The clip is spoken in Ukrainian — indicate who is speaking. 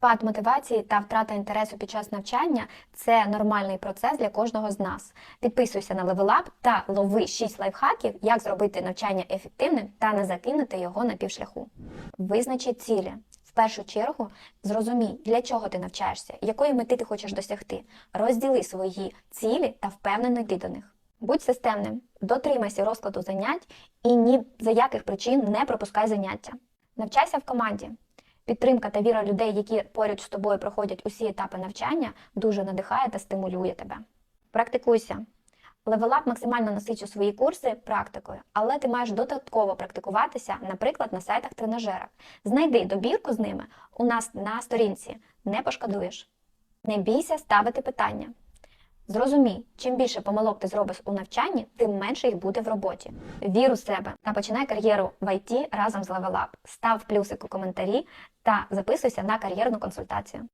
Speaker 1: Спад мотивації та втрата інтересу під час навчання це нормальний процес для кожного з нас. Підписуйся на Level Up та лови 6 лайфхаків, як зробити навчання ефективним та не закинути його на півшляху. Визначи цілі. В першу чергу зрозумій, для чого ти навчаєшся, якої мети ти хочеш досягти. Розділи свої цілі та впевнено йди до них. Будь системним, дотримайся розкладу занять і ні за яких причин не пропускай заняття. Навчайся в команді. Підтримка та віра людей, які поряд з тобою проходять усі етапи навчання, дуже надихає та стимулює тебе. Практикуйся. Левелап максимально насичу свої курси практикою, але ти маєш додатково практикуватися, наприклад, на сайтах тренажерах. Знайди добірку з ними у нас на сторінці, не пошкодуєш. Не бійся ставити питання. Зрозумій, чим більше помилок ти зробиш у навчанні, тим менше їх буде в роботі. Вір у себе та починай кар'єру в IT разом з Level Up. Став плюсик у коментарі та записуйся на кар'єрну консультацію.